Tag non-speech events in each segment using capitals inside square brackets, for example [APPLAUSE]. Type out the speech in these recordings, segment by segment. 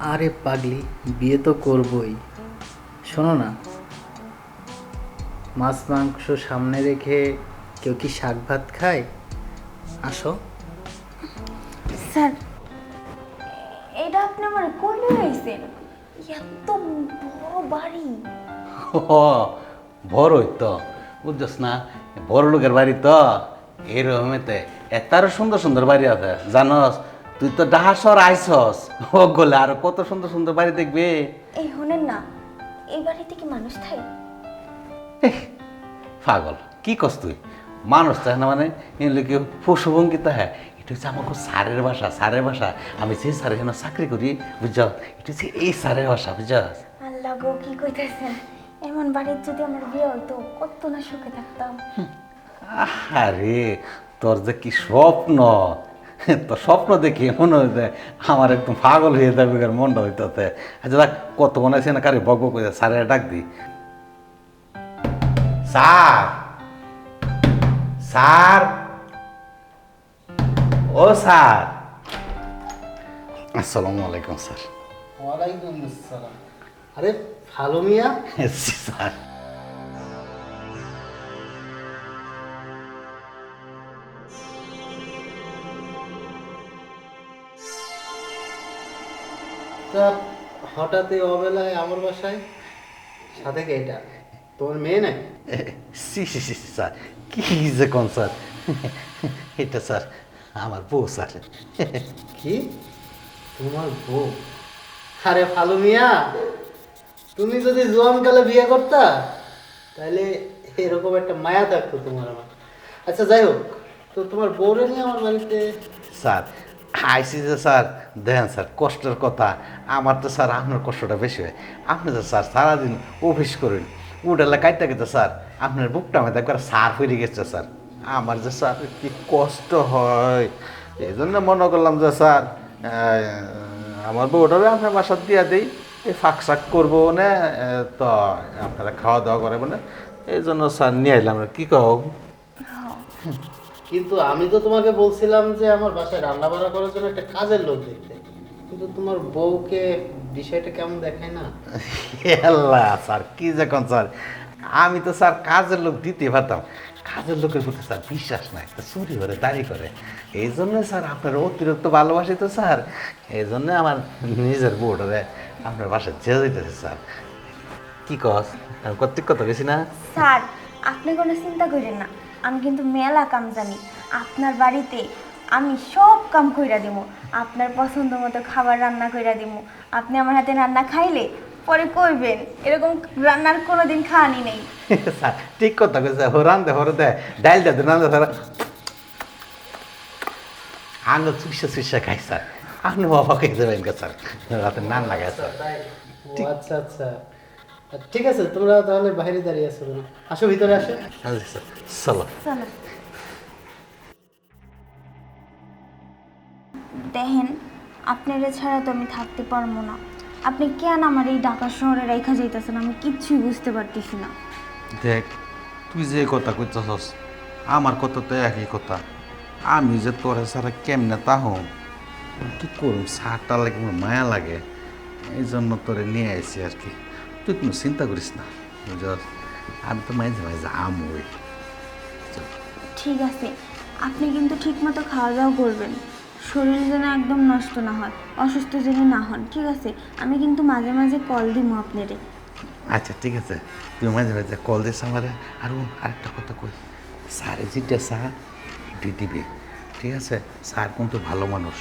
আরে পাগলি বিয়ে তো করবই। শোনো না মাছ মাংস সামনে রেখে কেউ কি শাক ভাত খায়? আসো। স্যার এটা আপনি আমার কই রয়েছেন। এত বড় বাড়ি। ও বড়ই তো বুঝছস না? বড় লোকের বাড়ি তো এরকমেতে এতারও সুন্দর সুন্দর বাড়ি আছে জানস? তুই তো ডাহাসর আইসস। ও গলে আর কত সুন্দর সুন্দর বাড়ি দেখবে। এই হনেন না এই বাড়িতে কি মানুষ থাকে? পাগল কি কস তুই? মানুষ চায় না মানে এগুলো কি পশুভঙ্গি তো হ্যাঁ এটা হচ্ছে আমাকে সারের ভাষা সারের ভাষা। আমি যে স্যারের জন্য চাকরি করি বুঝছ? এটা হচ্ছে এই সারের ভাষা বুঝছস আল্লাহ গো কি কইতেছেন? এমন বাড়ির যদি আমার বিয়ে হইতো কত না সুখে থাকতাম। আরে তোর যে কি স্বপ্ন। [LAUGHS] তোর স্বপ্ন দেখি মনে হয় যে আমার একদম পাগল হয়ে যাবে মনটা হইতেছে। আচ্ছা দেখ কত মনে আছে না কারে বক বক স্যারে ডাক দি স্যার! স্যার! ও স্যার! আসসালামু আলাইকুম স্যার। ওয়ালাইকুম আসসালাম। আরে ভালো মিয়া? [LAUGHS] স্যার। তা হঠাৎ এই অবেলায় আমার বাসায় সাথে কে এটা? তোর মেয়ে নাই? সি সি সি স্যার কি যে কোন স্যার? এটা স্যার আমার বউ স্যার। কি? তোমার বউ? আরে ভালো মিয়া তুমি যদি জোয়ানকালে বিয়ে করতা তাহলে এরকম একটা মায়া থাকতো তোমার আমার। আচ্ছা যাই হোক তো তোমার বউরে নিয়ে আমার বাড়িতে স্যার আইসি যে স্যার দেখেন স্যার কষ্টের কথা। আমার তো স্যার আপনার কষ্টটা বেশি হয়। আপনি তো স্যার সারাদিন অফিস করেন। উঠালে কাটতে গেছে স্যার আপনার বুকটা আমাদের একবার সার হয়ে গেছে স্যার। আমার যে স্যার কি কষ্ট হয়। এই জন্য মনে করলাম যে স্যার আমার বউটারে আপনার বাসার দিয়া দিই এই ফাঁক শাক করব না আহ, তো আপনারা খাওয়া দাওয়া করে না এই জন্য স্যার নিয়ে এলাম কি কও? কিন্তু আমি তো তোমাকে বলছিলাম যে আমার বাসায় রান্না বান্না করার জন্য একটা কাজের লোক দেখতে। কিন্তু তোমার বউকে বিষয়টা কেমন দেখায় না? আল্লাহ স্যার কি যখন স্যার। আমি তো স্যার কাজের লোক দিতে পারতাম। কাজের লোকের প্রতি স্যার বিশ্বাস নাই তো চুরি করে দাঁড়ি করে। এই জন্য স্যার আপনার অতিরিক্ত ভালোবাসি তো স্যার। এই জন্য আমার নিজের বোর্ডে আপনার বাসায় যেতে যেতেছে স্যার। কি কস? কর্তৃক কথা বেশি না? স্যার আপনি কোনো চিন্তা করেন না। আমি কিন্তু মেলা কাম জানি। আপনার বাড়িতে আমি সব কাম কইরা দিব আপনার পছন্দ মতো খাবার রান্না কইরা দিব আপনি আমার হাতে রান্না খাইলে পরে কইবেন এরকম রান্নার কোনো দিন খাওয়ানি নেই। [LAUGHS] স্যার ঠিক কথা কইছে হরান দে হরে দে ডাইল দে রান দে স্যার আঙুল চুষে চুষে খাই স্যার। আপনি বাবা খেয়ে দেবেন স্যার। রাতে নান লাগায় স্যার। আচ্ছা আচ্ছা। ঠিক আছে তোমরা তাহলে বাইরে দাঁড়িয়ে আছো? আসো ভিতরে আসো। আচ্ছা চলো দেখেন আপনারা ছাড়া তো আমি থাকতে পারব না। আপনি কেন আমার এই ঢাকা শহরে রেখা যাইতেছেন? আমি কিচ্ছুই বুঝতে পারতেছি না। দেখ তুই যে কথা কইতেছস আমার কথা তো একই কথা। আমি যে তোরে সারা কেমনে তাহ কি করুম সারটা লাগে মায়া লাগে। এই জন্য তোরে নিয়ে আইছি আর কি। তুই কোনো চিন্তা করিস না বুঝস আমি তো মাঝে মাঝে আমই ঠিক আছে। আপনি কিন্তু ঠিকমতো খাওয়া দাওয়া করবেন। শরীর যেন একদম নষ্ট না হয় অসুস্থ যেন না হন ঠিক আছে? আমি কিন্তু মাঝে মাঝে কল দিব আপনারে। আচ্ছা ঠিক আছে। তুই মাঝে মাঝে কল দিস আমারে। আর আরেকটা কথা কই। স্যারে যেটা স্যার দিয়ে দিবি ঠিক আছে? স্যার কিন্তু ভালো মানুষ।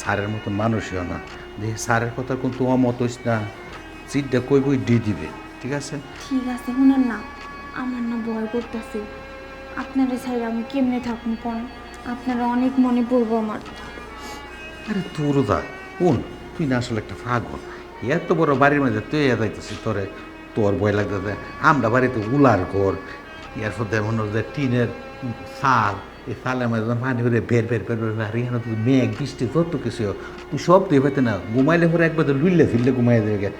স্যারের মতো মানুষইও না। যে স্যারের কথা কিন্তু অমত হইস না চিটটা কই বই দিয়ে দিবে ঠিক আছে? ঠিক আছে শুনেন না আমার না ভয় করতেছে আপনারা ছাড়া আমি কেমনে থাকুন কোন? আপনারা অনেক মনে পড়ব আমার আরে তোর দা কোন তুই না আসলে একটা পাগল। এত বড় বাড়ির মধ্যে তুই এ যাইতেছিস তোরে তোর ভয় লাগতেছে। আমরা বাড়িতে উলার ঘর এর মধ্যে মনে হচ্ছে টিনের সাল এই সালের মধ্যে পানি করে বের বের বের বের আর এখানে তুই মেঘ বৃষ্টি যত কিছু। তুই সব তুই পাইতে না ঘুমাইলে পরে একবার তো লুইলে ফিরলে ঘুমাই দেবে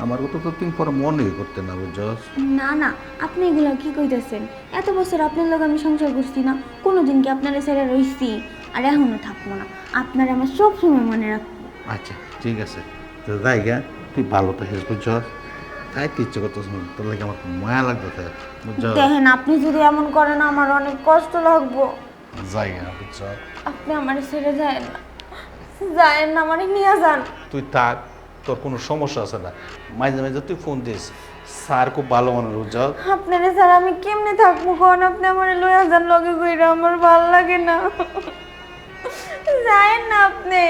আমার কথা তো তুমি পরে মনেই করতে না বুঝছস না না আপনি এগুলো কি কইতেছেন? এত বছর আপনার লোক আমি সংসার করছি না কোনোদিন কি আপনার ছেড়ে রইছি? আর এখনও থাকব না আপনার আমার সব সময় মনে রাখব। আচ্ছা ঠিক আছে। তো যাই গা তুই ভালো থাকিস বুঝছ? তাই তুই ইচ্ছে করতেছ না তোর লাগে আমার মায়া লাগতেছে বুঝছ? দেখেন আপনি যদি এমন করেন আমার অনেক কষ্ট লাগবো। যাই গা বুঝছ? আপনি আমার ছেড়ে যায়েন না যায়েন না মানে নিয়ে যান। তুই থাক। তোর কোনো সমস্যা আছে না? মাঝে মাঝে তুই ফোন দিস, স্যার, খুব ভালো মানুষ বুঝছ আপনারে স্যার, আমি কেমনে থাকব কোন? আপনি আমার লোয়া যান, লগে কইরা আমার ভালো লাগে না। যায় না আপনি।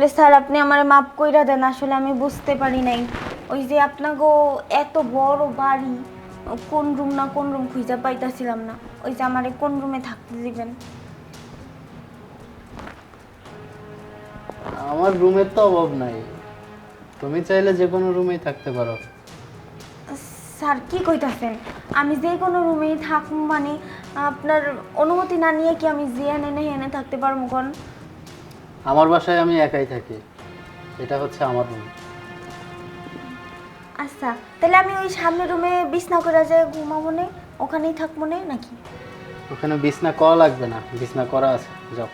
আসলে স্যার আপনি আমারে মাফ কইরা দেন আসলে আমি বুঝতে পারি নাই। ওই যে আপনাকে এত বড় বাড়ি কোন রুম না কোন রুম খুঁজে পাইতাছিলাম না। ওই যে আমারে কোন রুমে থাকতে দিবেন? আমার রুমের তো অভাব নাই। তুমি চাইলে যে কোনো রুমেই থাকতে পারো। স্যার কি কইতাছেন? আমি যে কোনো রুমেই থাকুম মানে আপনার অনুমতি না নিয়ে কি আমি এনে নেই এনে থাকতে পারব কোন? আমার বাসায় আমি একাই থাকি। এটা হচ্ছে আমার রুম আচ্ছা তাহলে আমি ওই সামনের রুমে বিছনা করে যে ঘুমাবো নে? ওখানেই থাকব নে নাকি? ওখানে বিছনা করা লাগবে না বিছনা করা আছে যাও।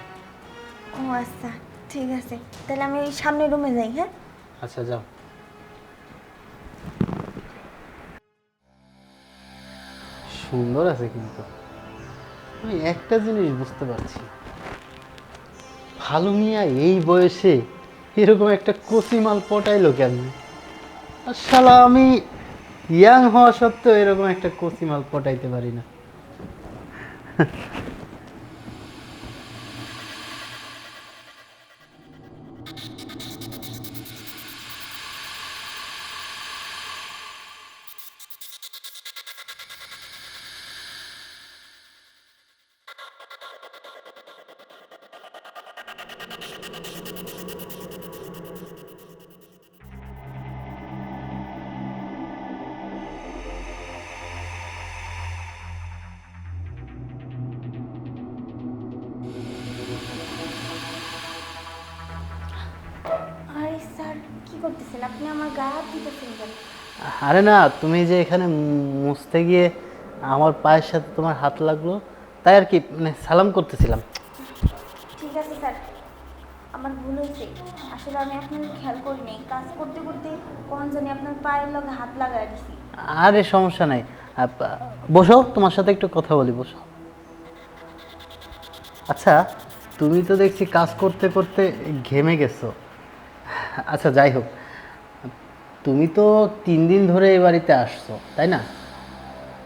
ও আচ্ছা ঠিক আছে। তাহলে আমি ওই সামনের রুমে যাই হ্যাঁ? আচ্ছা যাও। সুন্দর আছে কিন্তু। আমি একটা জিনিস বুঝতে পারছি ভালো মিয়া এই বয়সে এরকম একটা কচিমাল পটাইলো কেন? শালা, আমি ইয়াং হওয়া সত্ত্বেও এরকম একটা কচিমাল পটাইতে পারি না। কি করতেছেন? আপনি আমার গা হাত দিতেছেন কেন? আরে না তুমি যে এখানে মুছতে গিয়ে আমার পায়ের সাথে তোমার হাত লাগল তাই আর কি মানে সালাম করতেছিলাম। ঠিক আছে স্যার আমার ভুল হয়েছে। আসলে আমি আপনার খেয়াল করিনি কাজ করতে করতে কখন জানি আপনার পায়ের লগে হাত লাগাই দিছি। আরে সমস্যা নাই। আপ- বসো তোমার সাথে একটু কথা বলি বসো। আচ্ছা তুমি তো দেখছি কাজ করতে করতে ঘেমে গেছো। আচ্ছা যাই হোক। তুমি তো তিন দিন ধরে এই বাড়িতে আসছো তাই না?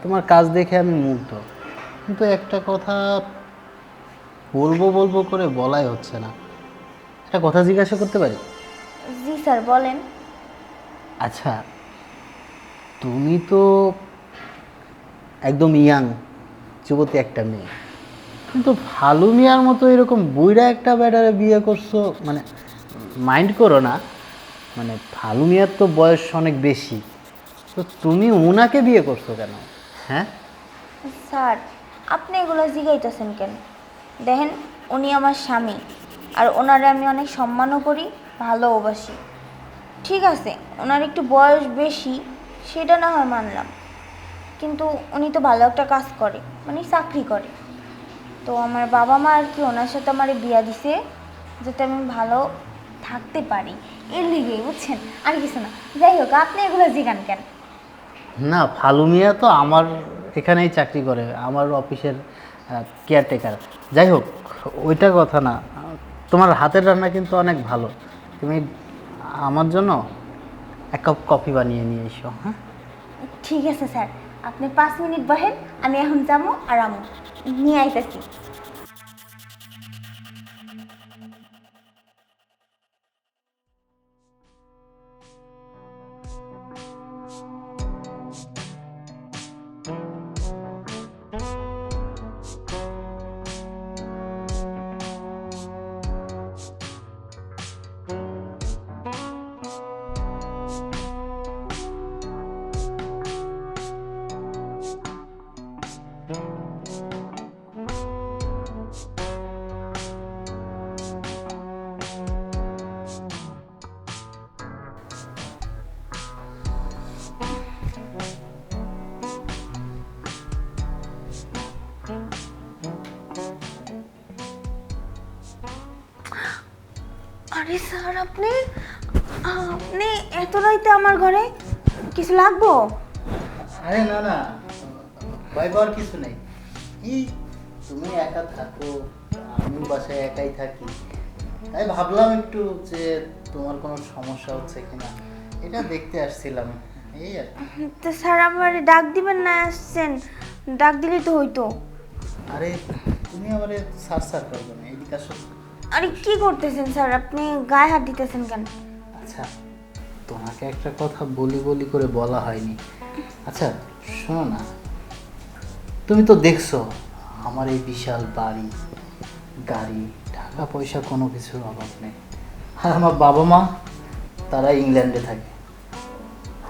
তোমার কাজ দেখে আমি মুগ্ধ। কিন্তু একটা কথা বলব বলব করে বলাই হচ্ছে না। একটা কথা জিজ্ঞাসা করতে পারি? জি স্যার বলেন। আচ্ছা তুমি তো একদম ইয়াং যুবতী একটা মেয়ে। কিন্তু ভালো মিয়ার মতো এরকম বুইড়া একটা ব্যাটারে বিয়ে করছ মানে মাইন্ড করো না। মানে ভালু মিয়ার তো বয়স অনেক বেশি। তো তুমি ওনাকে বিয়ে করছ কেন? হ্যাঁ? স্যার, আপনি এগুলো জিগাইতেছেন কেন? দেখেন, উনি আমার স্বামী, আর ওনারে আমি অনেক সম্মানও করি ভালোবাসি ঠিক আছে, ওনার একটু বয়স বেশি, সেটা না হয় মানলাম। কিন্তু উনি তো ভালো একটা কাজ করে মানে চাকরি করে। তো আমার বাবা মা আর কি ওনার সাথে আমার বিয়া দিছে, যাতে আমি ভালো থাকতে পারি। এর লিগেই বুঝছেন? আর কিছু না। যাই হোক আপনি এগুলো জিগান কেন? না ফালু মিয়া তো আমার এখানেই চাকরি করে আমার অফিসের কেয়ারটেকার যাই হোক ওইটা কথা না। তোমার হাতের রান্না কিন্তু অনেক ভালো। তুমি আমার জন্য এক কাপ কফি বানিয়ে নিয়ে এসো হ্যাঁ? ঠিক আছে স্যার। আপনি পাঁচ মিনিট বহেন আমি এখন যাব আর আমু। নিয়ে আইতেছি। আরে স্যার আপনি আপনি এত রাইতে আমার ঘরে কিছু লাগবো? আরে না না ভয় পাওয়ার কিছু নেই। এই তুমি একা থাকো আমি বাসায় একাই থাকি। তাই ভাবলাম একটু যে তোমার কোনো সমস্যা হচ্ছে কিনা। এটা দেখতে আসছিলাম এই আর তো স্যার আমার ডাক দিবেন না আসছেন। ডাক দিলে তো হইতো। আরে তুমি আমারে সার সার করবে না এদিকে আসো। আরে কি করতেছেন স্যার? আপনি গায়ে হাত দিতেছেন কেন? আচ্ছা তোমাকে একটা কথা বলি বলি করে বলা হয়নি। আচ্ছা শোনো না। তুমি তো দেখছ, আমার এই বিশাল বাড়ি, গাড়ি, টাকা পয়সা কোনো কিছুর অভাব নেই। আর আমার বাবা মা, তারা ইংল্যান্ডে থাকে।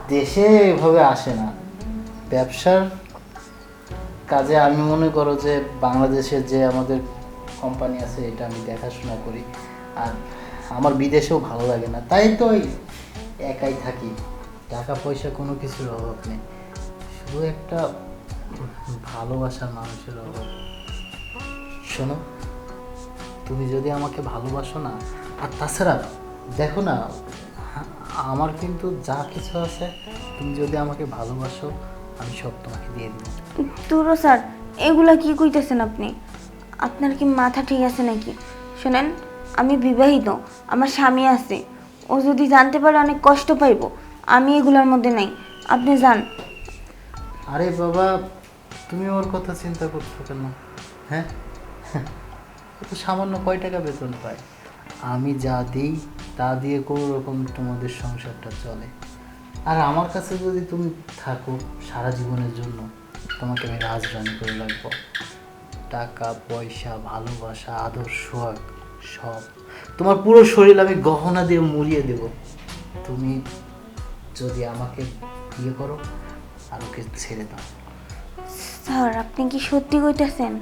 দেশে এভাবে আসে না। ব্যবসার কাজে আমি মনে করো যে বাংলাদেশের যে আমাদের কোম্পানি আছে, এটা আমি দেখাশোনা করি। আর আমার বিদেশেও ভালো লাগে না। তাই তো একাই থাকি। টাকা পয়সা কোনো কিছুর অভাব নেই। শুধু একটা ভালোবাসার মানুষের অভাব। শোনো, তুমি যদি আমাকে ভালোবাসো না, আর তাছাড়া দেখো না, আমার কিন্তু যা কিছু আছে, তুমি যদি আমাকে ভালোবাসো, আমি সব তোমাকে দিয়ে দেবো। তুরো স্যার, এগুলা কি কইতেছেন আপনি? আপনার কি মাথা ঠিক আছে নাকি? শোনেন, আমি বিবাহিত, আমার স্বামী আছে। ও যদি জানতে পারে অনেক কষ্ট পাইব, আমি এগুলোর মধ্যে নাই। আপনি যান। আরে বাবা, তুমি ওর কথা চিন্তা করছ কেন? হ্যাঁ? ও তো সামান্য কয় টাকা বেতন পায়। আমি যা দিই, তা দিয়ে কোনো রকম তোমাদের সংসারটা চলে। আর আমার কাছে যদি তুমি থাকো সারা জীবনের জন্য, তোমাকে আমি রাজরানী করে রাখব। টাকা পয়সা ভালোবাসা আদর সোহাগ সব। তোমার পুরো শরীর আমি গহনা দিয়ে মুড়িয়ে দেব। তুমি যদি আমাকে বিয়ে করো আর ওকে ছেড়ে দাও। স্যার আপনি কি সত্যি কইতেছেন?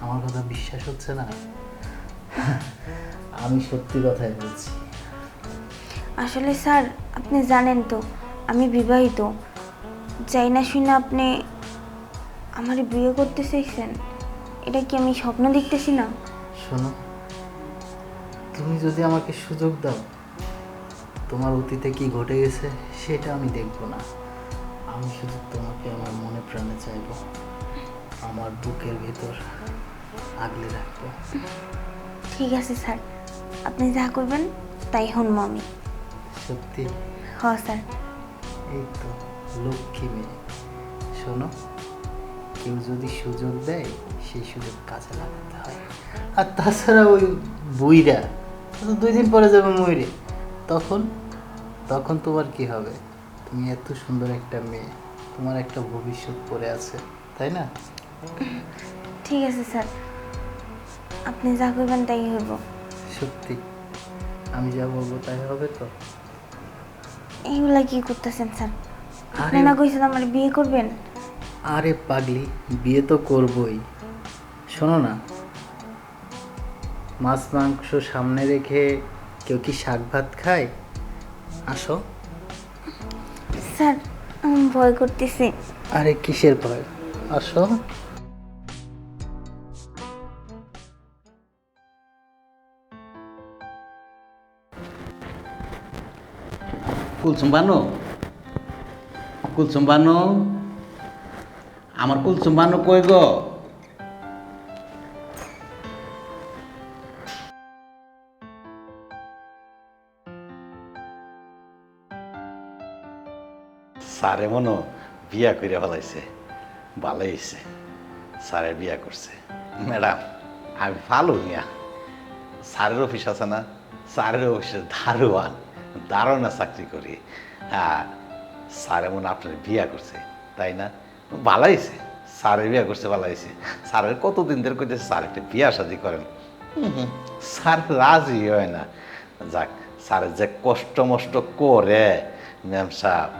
আমার কথা বিশ্বাস হচ্ছে না? আমি সত্যি কথাই বলছি। আসলে স্যার আপনি জানেন তো আমি বিবাহিত। চাই না শুনে আপনি আমার বিয়ে করতে চাইছেন এটা কি আমি স্বপ্ন দেখতেছি না? শোনো তুমি যদি আমাকে সুযোগ দাও তোমার অতীতে কি ঘটে গেছে সেটা আমি দেখব না। আমি শুধু তোমাকে আমার মনে প্রাণে চাইব আমার বুকের ভেতর আগলে রাখব। ঠিক আছে স্যার আপনি যা করবেন তাই শুনব আমি। সত্যি? হ্যাঁ স্যার। এই তো লক্ষ্মী মেয়ে। শোনো কেউ যদি সুযোগ দেয় সেই সুযোগ কাজে লাগাতে হয়। আর তাছাড়া ওই বুইরা দুই দিন পরে যাবে ময়ূরে। তখন তখন তোমার কি হবে? তুমি এত সুন্দর একটা মেয়ে তোমার একটা ভবিষ্যৎ পড়ে আছে তাই না? ঠিক আছে স্যার। আপনি যা করবেন তাই হইব। সত্যি? আমি যা বলব তাই হবে তো? এইগুলা কি করতেছেন স্যার? আপনি না কইছেন আমার বিয়ে করবেন? আরে পাগলি বিয়ে তো করবই। শোনো না মাছ মাংস সামনে রেখে কেউ কি শাক ভাত খায়? আসো। স্যার আমি ভয় করতেছি। আরে কিসের ভয়? আসো। কুলসুম বানু? কুলসুম বানু? আমার কুলসুম বানু কই গো? সারে মনো বিয়া করে ফেলাইছে, ভালোই হয়েছে স্যারে বিয়া করছে। ম্যাডাম, আমি ভালো মিয়া। স্যারের অফিস আছে না, স্যারের অফিসে দারোয়ান দারোয়ানা চাকরি করি। হ্যাঁ স্যারে মনে আপনার বিয়া করছে, তাই না? ভালো হয়েছে স্যারে বিয়া করছে ভালো হয়েছে স্যারের কতদিন ধরে কইতেছে, স্যার, একটা বিয়া শাদি করেন। স্যার রাজি হয় না। যাক, স্যারের যে কষ্ট মষ্ট করে, ম্যাম সাহেব।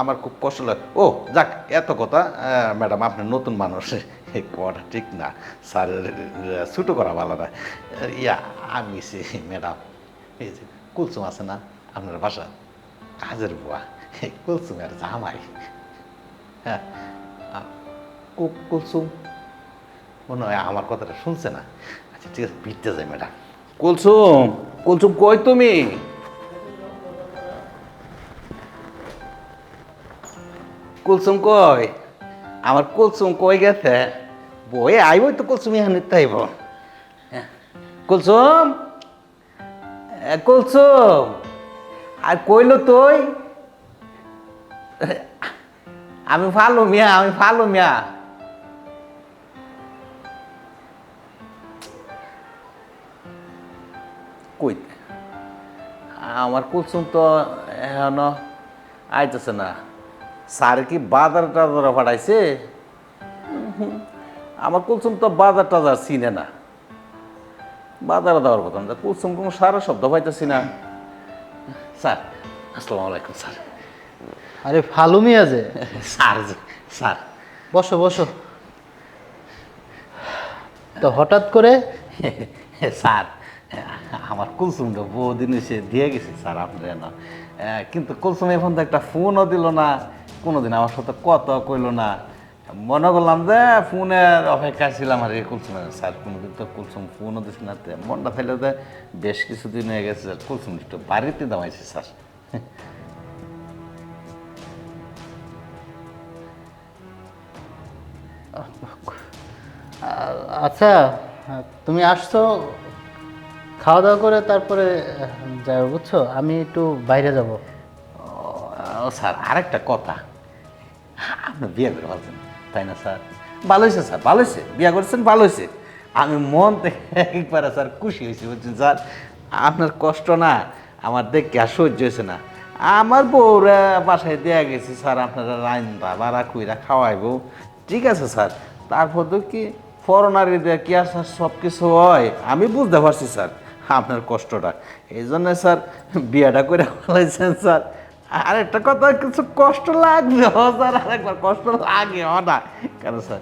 আমার খুব কষ্ট লাগে। ও, যাক, এত কথা ম্যাডাম, আপনি নতুন মানুষ। এই কথা ঠিক না। স্যার ছুটো করা ভালো না। ইয়া, আমি সে, ম্যাডাম, এই যে কুলসুম আছে না, আপনার বাসা, কাজের বুয়া কুলসুমের জামাই। হ্যাঁ। কুলসুম। মনে হয় আমার কথাটা শুনছে না। আচ্ছা ঠিক আছে বিটতে যাই ম্যাডাম। কুলসুম কুলসুম কই তুমি? কুলসুম কই? আমার কুলসুম কই গেছে? বই আইব তো কুলসুম এখানে তাইব কুলসুম? এ, কুলসুম আর কইল তুই? আমি ফালু মিয়া, আমি ফালু মিয়া। কই? আমার কুলসুম তো এখনও আইতেছে না। স্যার কি বাজার টাজার পাঠাইছে? আমার কুলসুম তো বাজার টাজার চিনে না। বাজারে দেওয়ার কথা না। কুলসুম কোনো সারা শব্দ পাইতেছি না। স্যার, আসসালামু আলাইকুম, স্যার। আরে ফালু মিয়া যে। Sir sir. বসো বসো। তো হঠাৎ করে? স্যার আমার কুলসুমটা বহুদিন এসে দিয়ে গেছে স্যার আপনার না। কিন্তু কুলসুম এখন তো একটা ফোনও দিল না কোনোদিন আমার সাথে কথা কইলো না। মনে করলাম যে ফোনের অপেক্ষায় ছিলাম আর এই কুলসুমের। স্যার কোনোদিন তো কুলসুম ফোনও দিচ্ছে না তে মনটা ফেলে বেশ কিছুদিন হয়ে গেছে কুলসুম একটু বাড়িতে দামাইছে স্যার। আচ্ছা তুমি আসছো খাওয়া দাওয়া করে তারপরে যাই বুঝছ? আমি একটু বাইরে যাব। স্যার, আরেকটা কথা। আপনি বিয়ে করে বলছেন তাই না, স্যার? ভালো হয়েছে, স্যার, ভালো হয়েছে। বিয়ে করছেন, ভালো হয়েছে। আমি মন থেকে একবারে, স্যার, খুশি হয়েছি বলছেন স্যার? আপনার কষ্ট না, আমার দেখে আর সহ্য হয়েছে না। আমার বউরা বাসায় দেয়া গেছি, স্যার, আপনারা রাইন্দা বাড়া কুইরা খাওয়াইবো। ঠিক আছে, স্যার। তারপর তো কি ফরনারি কি আর, স্যার সব কিছু হয়, আমি বুঝতে পারছি, স্যার, আপনার কষ্টটা। এই জন্য, স্যার, বিয়েটা করে ফেলাইছেন, স্যার। আর একটা কথা, কিছু কষ্ট লাগবে স্যার, আরেকবার কষ্ট লাগে না। কেন, স্যার,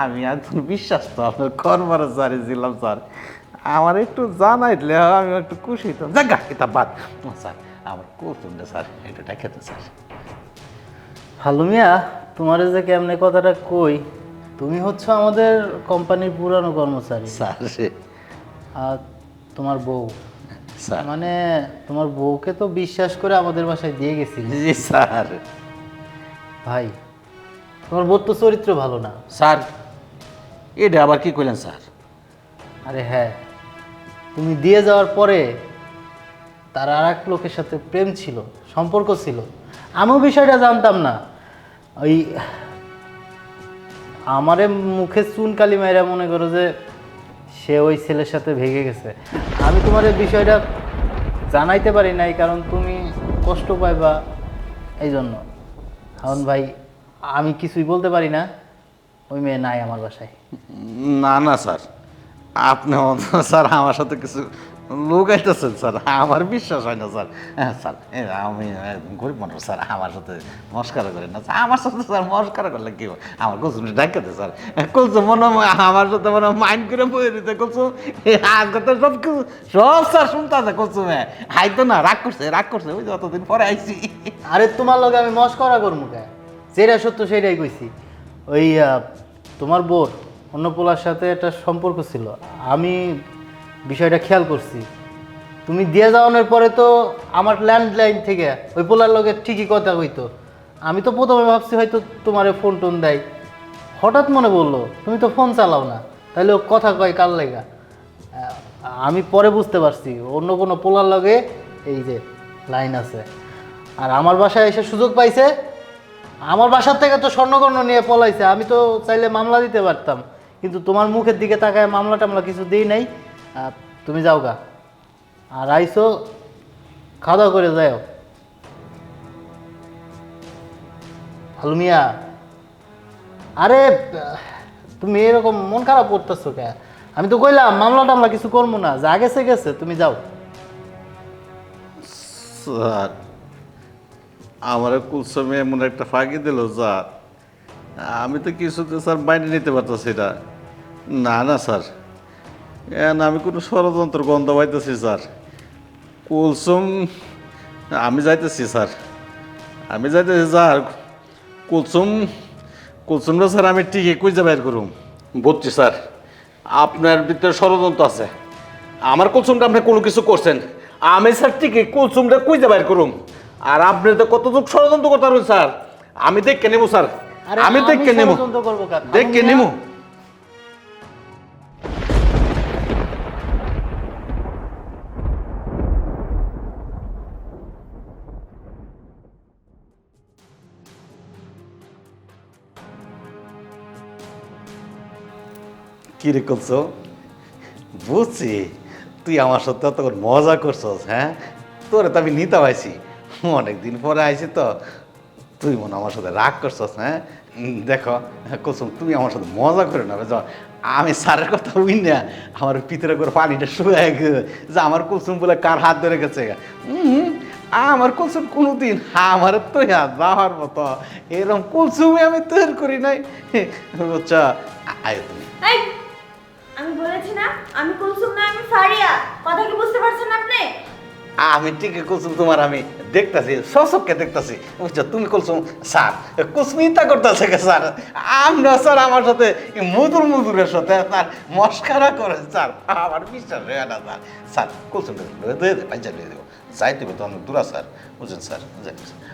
আমি একজন বিশ্বাস তো আপনার কর্মারে স্যারে ছিলাম স্যার। আমার একটু জানাইলে আমি একটু খুশি হতাম জাগা এটা বাদ। স্যার, আমার কৌতুকটা স্যার, এটা খেতে স্যার। ফালু মিয়া। তোমার যে কেমনে কথাটা কই? তুমি হচ্ছে আমাদের কোম্পানির পুরানো কর্মচারী। স্যার আর তোমার বউ। মানে তোমার বউকে তো বিশ্বাস করে আমাদের বাসায় দিয়ে গেছিলে। জি স্যার। ভাই তোমার বউর তো চরিত্র ভালো না। স্যার এটা আবার কি করলেন স্যার? আরে হ্যাঁ তুমি দিয়ে যাওয়ার পরে তার আর এক লোকের সাথে প্রেম ছিল সম্পর্ক ছিল। আমিও বিষয়টা জানতাম না। ওই আমারে মুখে চুন কালি মাইরা মনে করো যে সে ওই ছেলের সাথে ভেঙে গেছে। আমি তোমার এই বিষয়টা জানাইতে পারি নাই, কারণ তুমি কষ্ট পাইবা এই জন্য কারণ ভাই, আমি কিছুই বলতে পারি না, ওই মেয়ে নাই আমার বাসায়। না না, স্যার। আপনি স্যার, আমার সাথে কিছু লুকাইতেছেন, স্যার। আমার বিশ্বাস হয় না, স্যার। হ্যাঁ স্যার আমি গরিব মানুষ, স্যার, আমার সাথে মস্কার করেন না আমার সাথে, স্যার, মস্কারা করলে কি? আমার কুলসুম ডাকাতে স্যার। কুলসুম মনে আমার সাথে মনে মাইন্ড করে বয়ে দিতে কুলসুম তো সব কিছু, সব, স্যার শুনতে আছে কুলসুমে হাইতো না, রাগ করছে রাগ করছে, ওই যতদিন পরে আইছি। আরে, তোমার লগে আমি মস্করা করব কে? যেটা সত্য, সেটাই কইছি। ওই তোমার বোর অন্য পোলার সাথে একটা সম্পর্ক ছিল। আমি বিষয়টা খেয়াল করছি। তুমি দিয়ে যাওয়ানোর পরে তো আমার ল্যান্ডলাইন থেকে ওই পোলার লগে ঠিকই কথা কইতো। আমি তো প্রথমে ভাবছি হয়তো তোমারে ফোন টোন দেয়। হঠাৎ মনে বলল তুমি তো ফোন চালাও না। তাহলে ও কথা কয় কার লেগা? আমি পরে বুঝতে পারছি, অন্য কোনো পোলার লগে এই যে লাইন আছে। আর আমার বাসায় এসে সুযোগ পাইছে। আমার বাসার থেকে তো স্বর্ণকর্ণ নিয়ে পলাইছে। আমি তো চাইলে মামলা দিতে পারতাম। কিন্তু তোমার মুখের দিকে তাকায় মামলা টামলা কিছু দিই নাই। তুমি যাও গা। আর আইসো খাওয়া দাওয়া করে যাও। মিয়া। আরে, তুমি এরকম মন খারাপ করতেছো কে? আমি তো কইলাম মামলা টামলা কিছু করব না। যা গেছে গেছে, তুমি যাও। স্যার, আমার কুলসমে এমন একটা ফাঁকি দিল, স্যার। আমি তো কিছুতে, স্যার, বাইরে নিতে পারতেছি না। না না, স্যার। এখন আমি কোনো ষড়যন্ত্র গন্ধ পাইতেছি স্যার। কুলসুম আমি যাইতেছি স্যার। আমি যাইতেছি স্যার। কুলসুম কুলসুমরা স্যার আমি ঠিকই খুঁজে বাইর করুম। বুঝছি স্যার। আপনার ভিতরে ষড়যন্ত্র আছে। আমার কুলসুমটা আপনি কোনো কিছু করছেন। আমি স্যার ঠিকই কুলসুমটা কইতে বাইর করুম। আর আপনি তো কতটুক ষড়যন্ত্র করতে পারবেন স্যার? আমি দেখে নেব স্যার। আমি দেখে নেব? দেখে নেব মিয়া? কি করছ বুঝছি, তুই আমার সাথে তখন মজা করছস হ্যাঁ? তোরে তো আমি নিতে পাইছি। অনেকদিন পরে আইছি তো, তুই মনে আমার সাথে রাগ করছস হ্যাঁ? দেখো কুসুম তুমি আমার সাথে মজা করে না বুঝছ? আমি স্যারের কথা উই না, আমার পিতরে করে পানিটা শুয়ে যে আমার কুসুম বলে কার হাত ধরে গেছে? আমার কুলসুম কোনোদিন আমার তো যাওয়ার মতো এরকম কুলসুমই আমি তৈরি করি নাই। বুঝছ? আয় তুমি। আমি বলেছি না আমি কুলসুম না আমি ফারিয়া। কথা কি বুঝতে পারছেন আপনি? আমি ঠিকই কুলসুম তোমার আমি দেখতাছি সশককে দেখতাছি। বুঝছ তুমি কুলসুম স্যার কুসমিতা করতেছে স্যার। আমরা স্যার আমার সাথে মধুর মধুরের সাথে স্যার মস্কারা করে স্যার আমার বিশ্বাস হয় না স্যার। স্যার কুলসুম দিয়ে দে পাইজা দিয়ে দেবো। তো অনেক দূরা স্যার। বুঝছেন স্যার?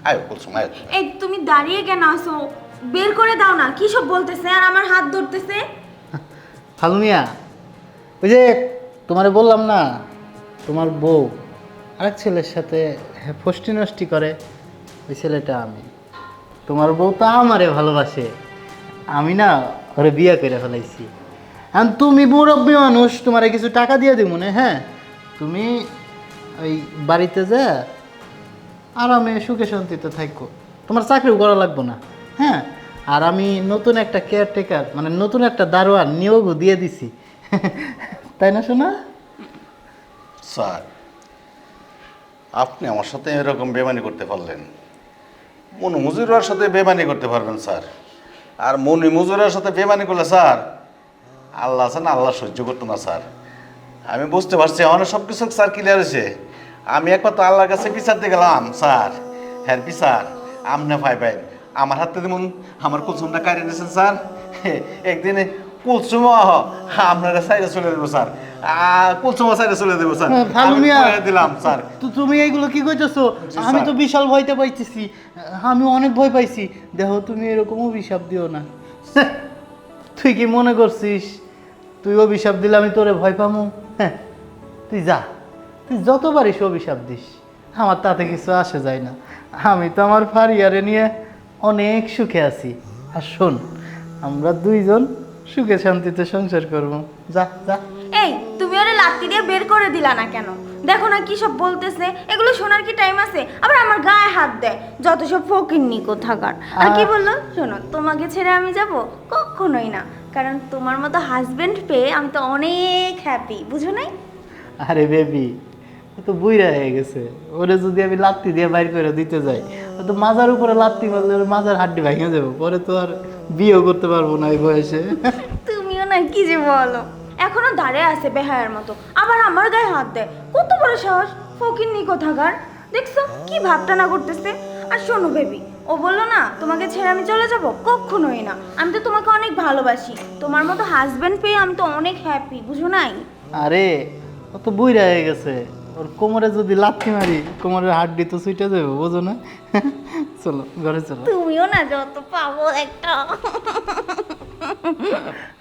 আয়ো কুলসুম আয়ো এই তুমি দাঁড়িয়ে কেন আসো বের করে দাও না কি সব বলতেছে? আর আমার হাত ধরতেছে? ফালু মিয়া, ওই যে তোমারে বললাম না, তোমার বউ আরেক ছেলের সাথে ফষ্টি নষ্টি করে, ওই ছেলেটা আমি। তোমার বউ তো আমারে ভালোবাসে। আমি না ওরে বিয়ে করে ফেলাইছি। এখন তুমি মুরব্বী মানুষ, তোমারে কিছু টাকা দিয়ে দিব না হ্যাঁ? তুমি ওই বাড়িতে যা, আরামে সুখে শান্তিতে থাকো। তোমার চাকরিও করা লাগবো না হ্যাঁ? আর আমি নতুন একটা কেয়ারটেকার মানে নতুন একটা দারোয়ান নিয়োগও দিয়ে দিছি। [LAUGHS] তাই না শোনা স্যার, আপনি আমার সাথে এরকম বেমানি করতে পারলেন। মনু মজুরার সাথে বেমানি করতে পারবেন, স্যার। আর মনি মজুরার সাথে বেমানি করলে, স্যার, আল্লাহ আছেন আল্লাহ সহ্য করতো না, স্যার। আমি বুঝতে পারছি, আমার সব কিছু, স্যার ক্লিয়ার হয়েছে। আমি একবার তো আল্লাহর কাছে বিচার দিয়ে গেলাম, স্যার। হ্যাঁ বিচার। আমনে ভাই ভাই আমার হাতে যেমন আমার কুলসুমটা কাটিয়ে দিয়েছেন স্যার। একদিনে কুলসুম আপনারা সাইডে চলে দেবো স্যার। কুলসুম সাইডে চলে দেবো স্যার। হ্যাঁ, দিলাম স্যার। তুমি এইগুলো কি কইতেছো? আমি তো বিশাল ভয়তে পাইতেছি। আমি অনেক ভয় পাইছি। দেখো তুমি এরকম অভিশাপ দিও না। তুই কি মনে করছিস? তুই অভিশাপ দিলে আমি তোরে ভয় পামু? হ্যাঁ তুই যা। তুই যত পারিস অভিশাপ দিস আমার তাতে কিছু আসে যায় না। আমি তো আমার ফারিয়ারে নিয়ে অনেক সুখে আছি। আর শোন আমরা দুইজন সুখে শান্তিতে সংসার করব। যা যা। এই তুমি ওরে লাত্তি দিয়ে বের করে দিলা না কেন? দেখো না কি সব বলতেছে এগুলো শোনার কি টাইম আছে? আবার আমার গায়ে হাত দেয় যত সব ফকির নিকো থাকার আর কি বলল? শোনো তোমাকে ছেড়ে আমি যাব? কখনোই না। কারণ তোমার মতো হাজবেন্ড পেয়ে আমি তো অনেক হ্যাপি বুঝো নাই? আরে বেবি তো বুইরা হয়ে গেছে। ওরে যদি আমি লাত্তি দিয়ে বাইর করে দিতে যাই তো মাজার উপরে লাত্তি মারলে মাজার হাড্ডি ভেঙে যাব পরে তো আর বিয়েও করতে পারব না এই বয়সে। তুমিও না কি যে বলো। এখনও দাঁড়িয়ে আছে বেহায়ার মতো। আবার আমার গায়ে হাত দেয়। কত বড় সাহস। ফকির নিকো থাকার দেখছ কি ভাবটা না করতেছে। আর শোনো বেবি ও বলল না তোমাকে ছেড়ে আমি চলে যাব? কখনোই না। আমি তো তোমাকে অনেক ভালোবাসি। তোমার মতো হাজবেন্ড পেয়ে আমি তো অনেক হ্যাপি বুঝো নাই? আরে ও তো বুইরা হয়ে গেছে। ওর কোমরে যদি লাথি মারি, কোমরের হাড্ডি তো ছুটে যাবে বোঝো না? চলো, ঘরে চলো। তুমিও না যত পাবো একটা।